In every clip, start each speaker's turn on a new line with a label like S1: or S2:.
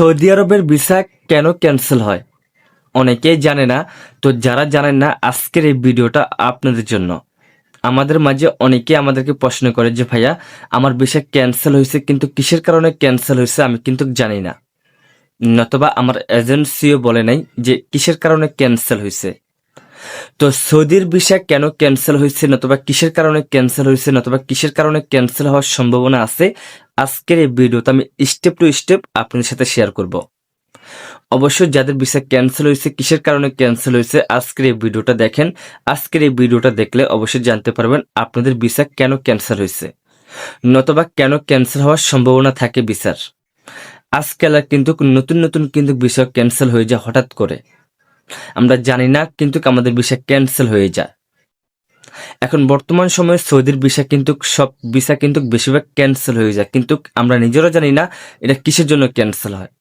S1: Saudi আরবের visa কেন cancel হয়? অনেকেই জানে না, তো যারা জানেন না, আজকের এই ভিডিওটা আপনাদের জন্য। আমাদের মাঝে অনেকে আমাদেরকে প্রশ্ন করে যে, ভাইয়া, আমার ভিসা ক্যান্সেল হয়েছে, কিন্তু কিসের কারণে ক্যান্সেল হয়েছে আমি কিন্তু জানি না। নতবা আমার এজেন্সিও বলে নাই যে, কিসের কারণে ক্যান্সেল হয়েছে? তো সৌদির ভিসা কেন ক্যান্সেল হয়েছে, নতুবা কিসের কারণে ক্যান্সেল হয়েছে, নতুবা কিসের কারণে ক্যান্সেল হওয়ার সম্ভাবনা আছে আজকের এই ভিডিওতে আমি স্টেপ টু স্টেপ আপনাদের সাথে শেয়ার করব। অবশ্যই যাদের ভিসা ক্যান্সেল হয়েছে, কিসের কারণে ক্যান্সেল হয়েছে, আজকের এই ভিডিওটা দেখেন। আজকের এই ভিডিওটা দেখলে অবশ্যই জানতে পারবেন আপনাদের ভিসা কেন ক্যান্সেল হয়েছে, নতুবা কেন ক্যান্সেল হওয়ার সম্ভাবনা থাকে ভিসার আজকাল কিন্তু নতুন নতুন কিন্তু ভিসা ক্যান্সেল হয়ে যায় হঠাৎ করে। আমরা জানি না কিন্তু আমাদের ভিসা ক্যান্সেল হয়ে যায়। এখন বর্তমান সময়ে সৌদির ভিসা কিন্তু সব ভিসা কিন্তু বেশিরভাগ ক্যান্সেল হয়ে যায়। কিন্তু আমরা নিজেরও জানি না এটা কিসের জন্য ক্যান্সেল হয়।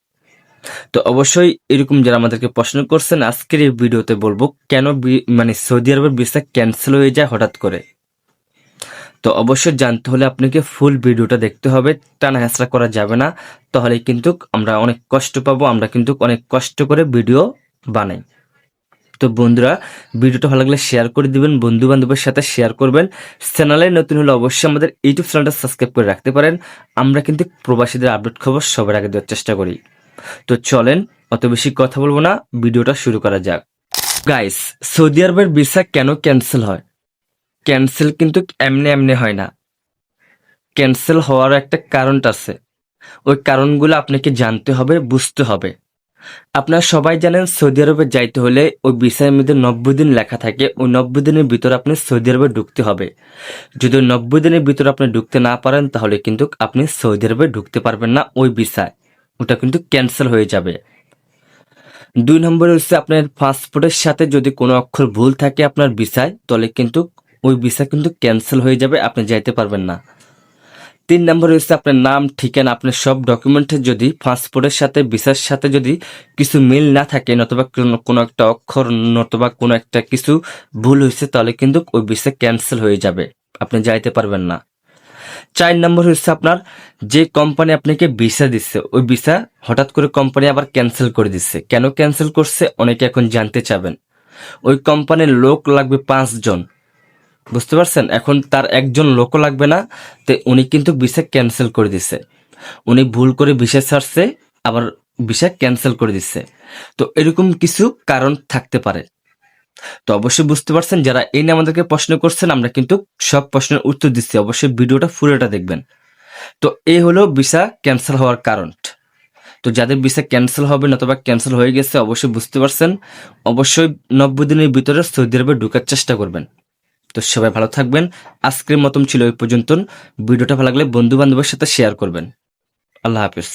S1: তো অবশ্যই এরকম যারা আমাদেরকে প্রশ্ন করছেন, আজকের এই ভিডিওতে বলব কেন মানে সৌদি আরবের ভিসা ক্যান্সেল হয়ে যায় হঠাৎ করে। তো অবশ্যই জানতে হলে আপনাকে ফুল ভিডিওটা দেখতে হবে টানা হেঁচড়া করা যাবে না। তাহলে কিন্তু আমরা অনেক কষ্ট পাবো, আমরা কিন্তু অনেক কষ্ট করে ভিডিও বানাই। তো বন্ধুরা, ভিডিওটা ভালো লাগলে শেয়ার করে দিবেন বন্ধু বান্ধবের সাথে শেয়ার করবেন। চ্যানেলে নতুন হলে অবশ্যই আমাদের ইউটিউব চ্যানেলটা সাবস্ক্রাইব করে রাখতে পারেন। আমরা কিন্তু প্রবাসীদের আপডেট খবর সবার আগে দেওয়ার চেষ্টা করি। তো চলেন, অত বেশি কথা বলব না, ভিডিওটা শুরু করা যাক। গাইস সৌদি আরবের ভিসা কেন ক্যান্সেল হয়? ক্যান্সেল কিন্তু এমনি এমনি হয় না। ক্যান্সেল হওয়ার একটা কারণটা আছে। ওই কারণগুলো আপনাকে জানতে হবে, বুঝতে হবে। আপনারা সবাই জানেন সৌদি আরবে যাইতে হলে ওই ভিসার মধ্যে নব্বই দিন লেখা থাকে। ওই নব্বই দিনের ভিতরে আপনি সৌদি আরবে ঢুকতে হবে। যদি নব্বই দিনের ভিতরে আপনি ঢুকতে না পারেন, তাহলে কিন্তু আপনি সৌদি আরবে ঢুকতে পারবেন না ওই ভিসায় ওটা কিন্তু ক্যান্সেল হয়ে যাবে। দুই নম্বরে হচ্ছে আপনার পাসপোর্টের সাথে যদি কোনো অক্ষর ভুল থাকে আপনার ভিসায় তাহলে কিন্তু ওই ভিসা কিন্তু ক্যান্সেল হয়ে যাবে, আপনি যাইতে পারবেন না। তিন নম্বর হচ্ছে আপনার নাম, ঠিকানা, আপনার সব ডকুমেন্টে যদি পাসপোর্টের সাথে ভিসার সাথে যদি কিছু মিল না থাকে, নতুবা কোনো- কোনো একটা অক্ষর, নতুবা কোনো একটা কিছু ভুল হয়েছে, তাহলে কিন্তু ওই ভিসা ক্যান্সেল হয়ে যাবে। আপনি যাইতে পারবেন না। চার নম্বর হচ্ছে আপনার যে কোম্পানি আপনাকে ভিসা দিচ্ছে ওই ভিসা হঠাৎ করে কোম্পানি আবার ক্যান্সেল করে দিচ্ছে কেন ক্যান্সেল করছে? অনেকে এখন জানতে চাবেন। ওই কোম্পানির লোক লাগবে পাঁচজন। বুঝতে পারছেন? এখন তার একজন লোকও লাগবে না, তো উনি কিন্তু ভিসা ক্যান্সেল করে দিচ্ছে উনি ভুল করে ভিসা ছাড়ছে, আবার ভিসা ক্যান্সেল করে দিচ্ছে তো এরকম কিছু কারণ থাকতে পারে। তো অবশ্যই বুঝতে পারছেন, যারা এই নিয়ে আমাদেরকে প্রশ্ন করছেন, আমরা কিন্তু সব প্রশ্নের উত্তর দিচ্ছি। অবশ্যই ভিডিওটা পুরোটা দেখবেন। তো এই হলো ভিসা ক্যান্সেল হওয়ার কারণ। তো যাদের ভিসা ক্যান্সেল হবে নতুবা ক্যান্সেল হয়ে গেছে, অবশ্যই বুঝতে পারছেন। অবশ্যই নব্বই দিনের ভিতরে সৌদি আরবে ঢুকার চেষ্টা করবেন। তো সবাই ভালো থাকবেন। আজকের মতন ছিল এই পর্যন্ত ভিডিওটা ভালো লাগলে বন্ধু বান্ধবের সাথে শেয়ার করবেন। আল্লাহ হাফিজ।